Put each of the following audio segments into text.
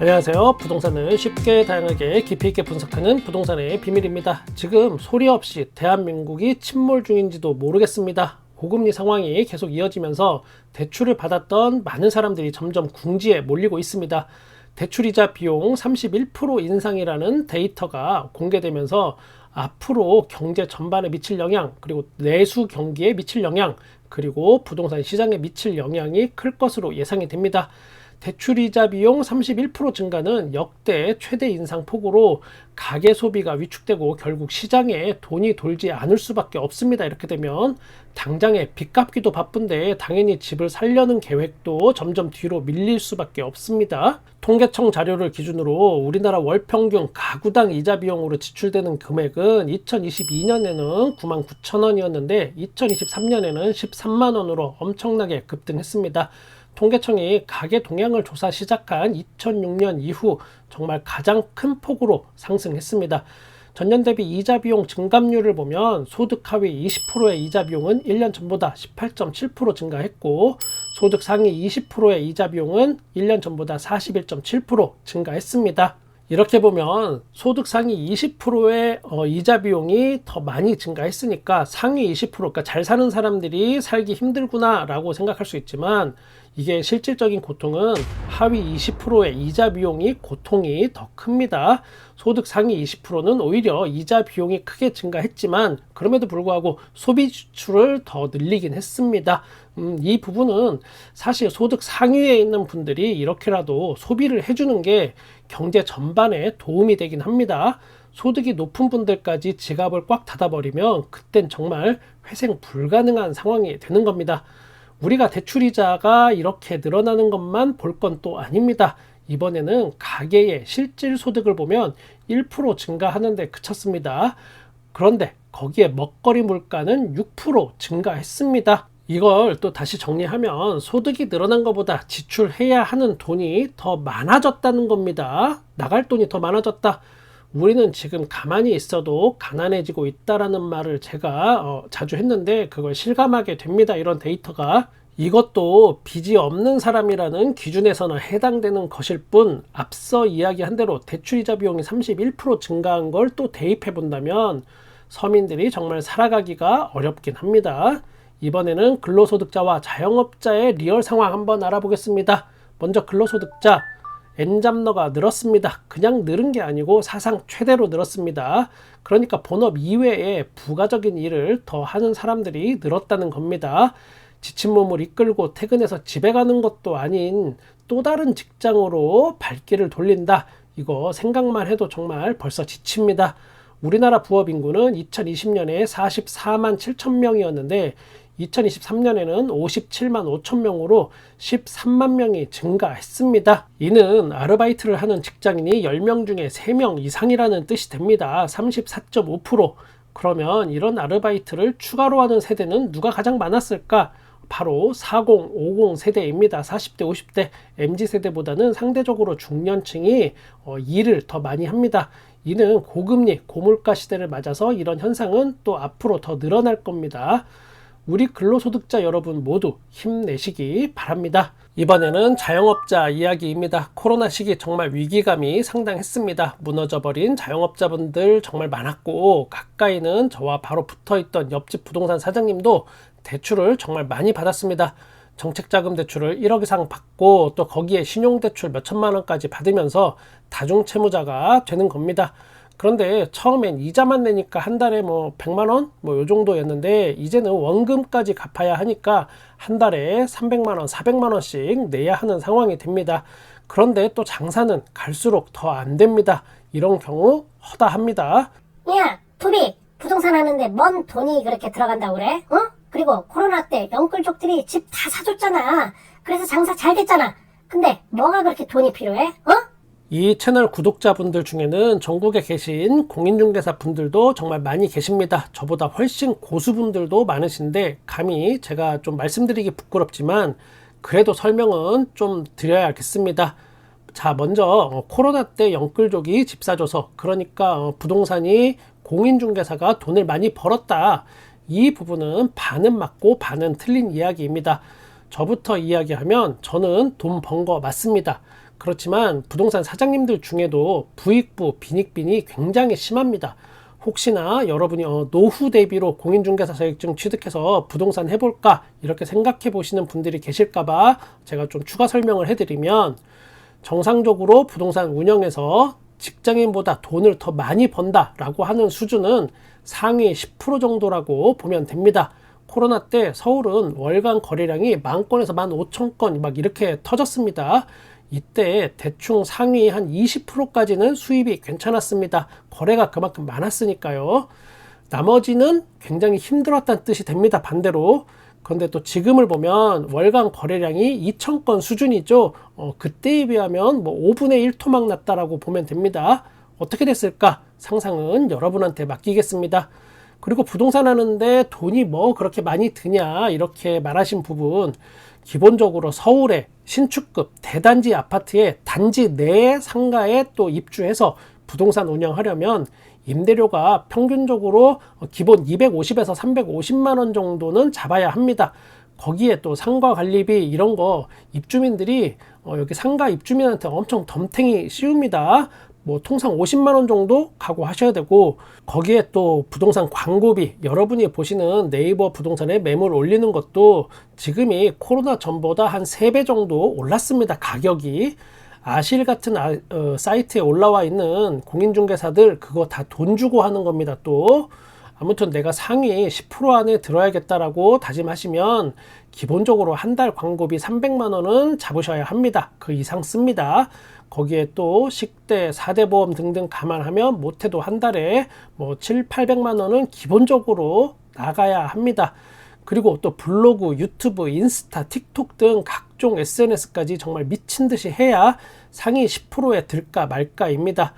안녕하세요. 부동산을 쉽게 다양하게 깊이 있게 분석하는 부동산의 비밀입니다. 지금 소리 없이 대한민국이 침몰 중인지도 모르겠습니다. 고금리 상황이 계속 이어지면서 대출을 받았던 많은 사람들이 점점 궁지에 몰리고 있습니다. 대출이자 비용 31% 인상이라는 데이터가 공개되면서 앞으로 경제 전반에 미칠 영향, 그리고 내수 경기에 미칠 영향, 그리고 부동산 시장에 미칠 영향이 클 것으로 예상이 됩니다. 대출이자 비용 31% 증가는 역대 최대 인상 폭으로 가계 소비가 위축되고 결국 시장에 돈이 돌지 않을 수밖에 없습니다. 이렇게 되면 당장에 빚 갚기도 바쁜데 당연히 집을 살려는 계획도 점점 뒤로 밀릴 수밖에 없습니다. 통계청 자료를 기준으로 우리나라 월 평균 가구당 이자 비용으로 지출되는 금액은 2022년에는 9만 9천 원이었는데 2023년에는 13만 원으로 엄청나게 급등했습니다. 통계청이 가계 동향을 조사 시작한 2006년 이후 정말 가장 큰 폭으로 상승했습니다. 전년 대비 이자 비용 증감률을 보면 소득 하위 20%의 이자 비용은 1년 전보다 18.7% 증가했고 소득 상위 20%의 이자 비용은 1년 전보다 41.7% 증가했습니다. 이렇게 보면 소득 상위 20%의 어, 이자 비용이 더 많이 증가했으니까 상위 20% 그러니까 잘 사는 사람들이 살기 힘들구나라고 생각할 수 있지만 이게 실질적인 고통은 하위 20%의 이자 비용이 고통이 더 큽니다. 소득 상위 20%는 오히려 이자 비용이 크게 증가했지만 그럼에도 불구하고 소비 지출을 더 늘리긴 했습니다. 음, 이 부분은 사실 소득 상위에 있는 분들이 이렇게라도 소비를 해주는 게 경제 전반에 도움이 되긴 합니다. 소득이 높은 분들까지 지갑을 꽉 닫아버리면 그땐 정말 회생 불가능한 상황이 되는 겁니다. 우리가 대출이자가 이렇게 늘어나는 것만 볼 건 또 아닙니다. 이번에는 가계의 실질 소득을 보면 1% 증가하는데 그쳤습니다. 그런데 거기에 먹거리 물가는 6% 증가했습니다. 이걸 또 다시 정리하면 소득이 늘어난 것보다 지출해야 하는 돈이 더 많아졌다는 겁니다. 나갈 돈이 더 많아졌다. 우리는 지금 가만히 있어도 가난해지고 있다라는 말을 제가 어, 자주 했는데 그걸 실감하게 됩니다. 이런 데이터가 이것도 빚이 없는 사람이라는 기준에서는 해당되는 것일 뿐 앞서 이야기한 대로 대출이자 비용이 31% 증가한 걸 또 대입해 본다면 서민들이 정말 살아가기가 어렵긴 합니다. 이번에는 근로소득자와 자영업자의 리얼 상황 한번 알아보겠습니다. 먼저 근로소득자 엔잡러가 늘었습니다. 그냥 늘은 게 아니고 사상 최대로 늘었습니다. 그러니까 본업 이외에 부가적인 일을 더 하는 사람들이 늘었다는 겁니다. 지친 몸을 이끌고 퇴근해서 집에 가는 것도 아닌 또 다른 직장으로 발길을 돌린다. 이거 생각만 해도 정말 벌써 지칩니다. 우리나라 부업 인구는 2020년에 44만 7천 명이었는데 2023년에는 57만 5천 명으로 13만 명이 증가했습니다. 이는 아르바이트를 하는 직장인이 10명 중에 3명 이상이라는 뜻이 됩니다. 34.5%. 그러면 이런 아르바이트를 추가로 하는 세대는 누가 가장 많았을까? 바로 40, 50 세대입니다. 40대, 50대, MZ 세대보다는 상대적으로 중년층이 어, 일을 더 많이 합니다. 이는 고금리, 고물가 시대를 맞아서 이런 현상은 또 앞으로 더 늘어날 겁니다. 우리 근로소득자 여러분 모두 힘내시기 바랍니다. 이번에는 자영업자 이야기입니다. 코로나 시기 정말 위기감이 상당했습니다. 무너져버린 자영업자분들 정말 많았고, 가까이는 저와 바로 붙어 있던 옆집 부동산 사장님도 대출을 정말 많이 받았습니다. 정책자금 대출을 1억 이상 받고 또 거기에 신용대출 몇 천만 원까지 받으면서 다중채무자가 되는 겁니다. 그런데 처음엔 이자만 내니까 한 달에 뭐 100만 원? 뭐 요 정도였는데 이제는 원금까지 갚아야 하니까 한 달에 300만 원, 400만 원씩 내야 하는 상황이 됩니다. 그런데 또 장사는 갈수록 더 안 됩니다. 이런 경우 허다합니다. 야, 부비 부동산 하는데 뭔 돈이 그렇게 들어간다고 그래? 어? 그리고 코로나 때 영끌족들이 집 다 사줬잖아. 그래서 장사 잘 됐잖아. 근데 뭐가 그렇게 돈이 필요해? 어? 이 채널 구독자분들 중에는 전국에 계신 공인중개사 분들도 정말 많이 계십니다. 저보다 훨씬 고수분들도 많으신데 감히 제가 좀 말씀드리기 부끄럽지만 그래도 설명은 좀 드려야겠습니다. 자, 먼저 어, 코로나 때 영끌족이 집 사줘서 그러니까 어, 부동산이 공인중개사가 돈을 많이 벌었다. 이 부분은 반은 맞고 반은 틀린 이야기입니다. 저부터 이야기하면 저는 돈 번 거 맞습니다. 그렇지만 부동산 사장님들 중에도 부익부, 빈익빈이 굉장히 심합니다. 혹시나 여러분이 어, 노후 대비로 공인중개사 자격증 취득해서 부동산 해볼까 이렇게 생각해 보시는 분들이 계실까봐 제가 좀 추가 설명을 해드리면 정상적으로 부동산 운영에서 직장인보다 돈을 더 많이 번다라고 하는 수준은 상위 10% 정도라고 보면 됩니다. 코로나 때 서울은 월간 거래량이 만 건에서 만 오천 건 막 이렇게 터졌습니다. 이때 대충 상위 한 20%까지는 수입이 괜찮았습니다. 거래가 그만큼 많았으니까요. 나머지는 굉장히 힘들었다는 뜻이 됩니다. 반대로. 그런데 또 지금을 보면 월간 거래량이 2,000건 수준이죠. 어, 그때에 비하면 뭐 5분의 1 토막 났다라고 보면 됩니다. 어떻게 됐을까? 상상은 여러분한테 맡기겠습니다. 그리고 부동산 하는데 돈이 뭐 그렇게 많이 드냐 이렇게 말하신 부분 기본적으로 서울의 신축급 대단지 아파트에 단지 내 상가에 또 입주해서 부동산 운영하려면 임대료가 평균적으로 기본 250에서 350만 원 정도는 잡아야 합니다. 거기에 또 상가 관리비 이런 거 입주민들이 어, 여기 상가 입주민한테 엄청 덤탱이 씌웁니다. 뭐 통상 50만 원 정도 각오하셔야 되고 거기에 또 부동산 광고비 여러분이 보시는 네이버 부동산에 매물 올리는 것도 지금이 코로나 전보다 한 3배 정도 올랐습니다. 가격이 아실 같은 아, 어, 사이트에 올라와 있는 공인중개사들 그거 다 돈 주고 하는 겁니다. 또 아무튼 내가 상위 10% 안에 들어야겠다라고 다짐하시면 기본적으로 한 달 광고비 300만 원은 잡으셔야 합니다. 그 이상 씁니다. 거기에 또 식대, 4대 보험 등등 감안하면 못해도 한 달에 뭐 7, 800만 원은 기본적으로 나가야 합니다. 그리고 또 블로그, 유튜브, 인스타, 틱톡 등 각종 SNS까지 정말 미친 듯이 해야 상위 10%에 들까 말까입니다.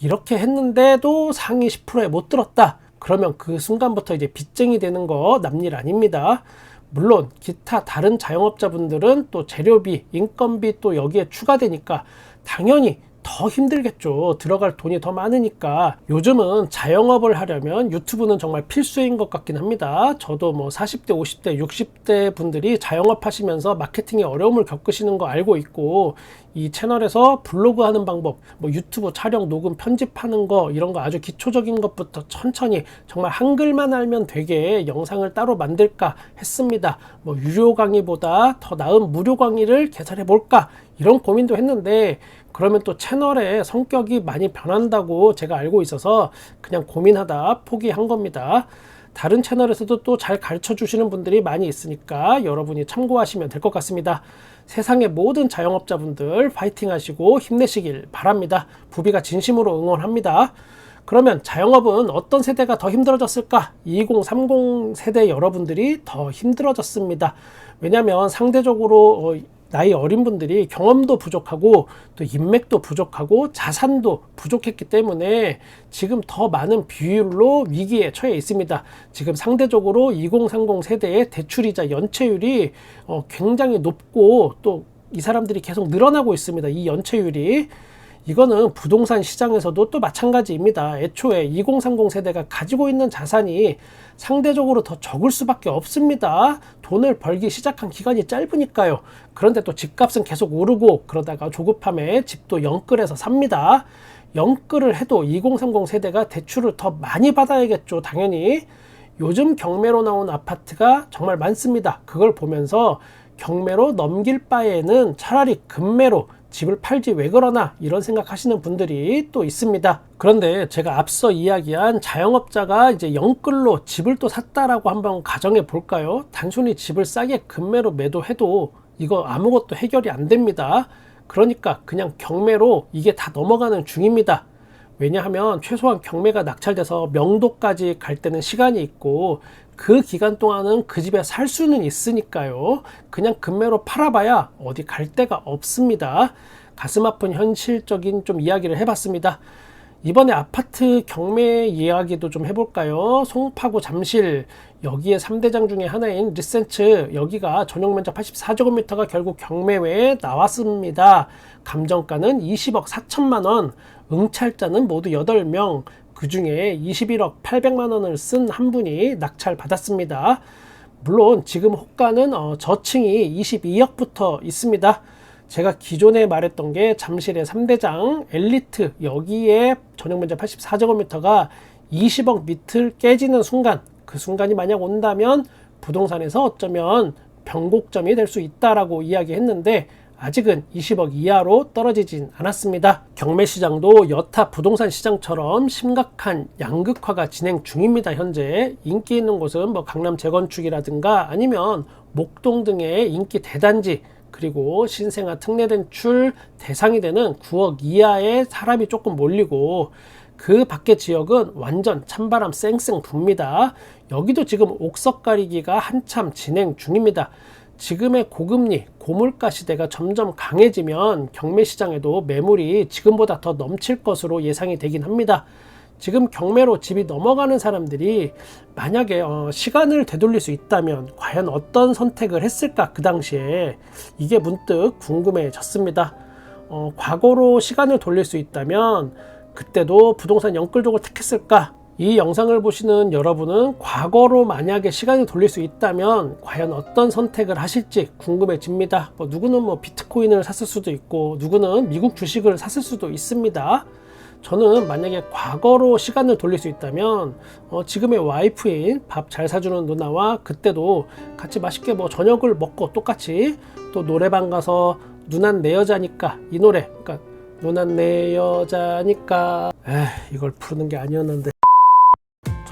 이렇게 했는데도 상위 10%에 못 들었다. 그러면 그 순간부터 이제 빚쟁이 되는 거 남일 아닙니다. 물론 기타 다른 자영업자분들은 또 재료비, 인건비 또 여기에 추가되니까 당연히 더 힘들겠죠. 들어갈 돈이 더 많으니까. 요즘은 자영업을 하려면 유튜브는 정말 필수인 것 같긴 합니다. 저도 뭐 40대, 50대, 60대 분들이 자영업 하시면서 마케팅에 어려움을 겪으시는 거 알고 있고, 이 채널에서 블로그 하는 방법, 뭐 유튜브 촬영, 녹음, 편집하는 거, 이런 거 아주 기초적인 것부터 천천히 정말 한글만 알면 되게 영상을 따로 만들까 했습니다. 뭐 유료 강의보다 더 나은 무료 강의를 개설해 볼까? 이런 고민도 했는데, 그러면 또 채널의 성격이 많이 변한다고 제가 알고 있어서 그냥 고민하다 포기한 겁니다. 다른 채널에서도 또 잘 가르쳐 주시는 분들이 많이 있으니까 여러분이 참고하시면 될 것 같습니다. 세상의 모든 자영업자분들 파이팅 하시고 힘내시길 바랍니다. 부비가 진심으로 응원합니다. 그러면 자영업은 어떤 세대가 더 힘들어졌을까? 2030 세대 여러분들이 더 힘들어졌습니다. 왜냐하면 상대적으로 어, 나이 어린 분들이 경험도 부족하고 또 인맥도 부족하고 자산도 부족했기 때문에 지금 더 많은 비율로 위기에 처해 있습니다. 지금 상대적으로 2030 세대의 대출이자 연체율이 어, 굉장히 높고 또 이 사람들이 계속 늘어나고 있습니다. 이 연체율이. 이거는 부동산 시장에서도 또 마찬가지입니다. 애초에 2030 세대가 가지고 있는 자산이 상대적으로 더 적을 수밖에 없습니다. 돈을 벌기 시작한 기간이 짧으니까요. 그런데 또 집값은 계속 오르고 그러다가 조급함에 집도 영끌해서 삽니다. 영끌을 해도 2030 세대가 대출을 더 많이 받아야겠죠. 당연히. 요즘 경매로 나온 아파트가 정말 많습니다. 그걸 보면서 경매로 넘길 바에는 차라리 금매로 집을 팔지 왜 그러나 이런 생각하시는 분들이 또 있습니다. 그런데 제가 앞서 이야기한 자영업자가 이제 영끌로 집을 또 샀다라고 한번 가정해 볼까요? 단순히 집을 싸게 금매로 매도해도 이거 아무것도 해결이 안 됩니다. 그러니까 그냥 경매로 이게 다 넘어가는 중입니다. 왜냐하면 최소한 경매가 낙찰돼서 명도까지 갈 때는 시간이 있고 그 기간 동안은 그 집에 살 수는 있으니까요. 그냥 금매로 팔아봐야 어디 갈 데가 없습니다. 가슴 아픈 현실적인 좀 이야기를 해봤습니다. 이번에 아파트 경매 이야기도 좀 해볼까요? 송파구 잠실 여기에 3대장 중에 하나인 리센츠 여기가 전용 면적 84제곱미터가 결국 경매회에 나왔습니다. 감정가는 20억 4천만 원, 응찰자는 모두 8명, 그 중에 21억 800만 원을 쓴 한 분이 낙찰 받았습니다. 물론 지금 호가는 어, 저층이 22억부터 있습니다. 제가 기존에 말했던 게 잠실의 3대장 엘리트 여기에 전용 면적 84제곱미터가 20억 밑을 깨지는 순간 그 순간이 만약 온다면 부동산에서 어쩌면 변곡점이 될 수 있다라고 이야기했는데 아직은 20억 이하로 떨어지진 않았습니다. 경매 시장도 여타 부동산 시장처럼 심각한 양극화가 진행 중입니다. 현재 인기 있는 곳은 뭐 강남 재건축이라든가 아니면 목동 등의 인기 대단지 그리고 신생아 특례대출 대상이 되는 9억 이하의 사람이 조금 몰리고 그 밖의 지역은 완전 찬바람 쌩쌩 붑니다. 여기도 지금 옥석 가리기가 한참 진행 중입니다. 지금의 고금리, 고물가 시대가 점점 강해지면 경매 시장에도 매물이 지금보다 더 넘칠 것으로 예상이 되긴 합니다. 지금 경매로 집이 넘어가는 사람들이 만약에 어, 시간을 되돌릴 수 있다면 과연 어떤 선택을 했을까 그 당시에 이게 문득 궁금해졌습니다. 어, 과거로 시간을 돌릴 수 있다면 그때도 부동산 영끌족을 택했을까? 이 영상을 보시는 여러분은 과거로 만약에 시간을 돌릴 수 있다면 과연 어떤 선택을 하실지 궁금해집니다. 뭐 누구는 뭐 비트코인을 샀을 수도 있고 누구는 미국 주식을 샀을 수도 있습니다. 저는 만약에 과거로 시간을 돌릴 수 있다면 어, 지금의 와이프인 밥 잘 사주는 누나와 그때도 같이 맛있게 뭐 저녁을 먹고 똑같이 또 노래방 가서 누난 내 여자니까 이 노래 그러니까 누난 내 여자니까 에 이걸 부르는 게 아니었는데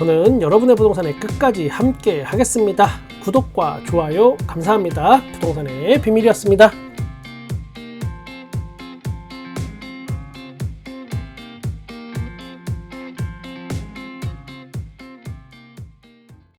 저는 여러분의 부동산에 끝까지 함께 하겠습니다. 구독과 좋아요 감사합니다. 부동산의 비밀이었습니다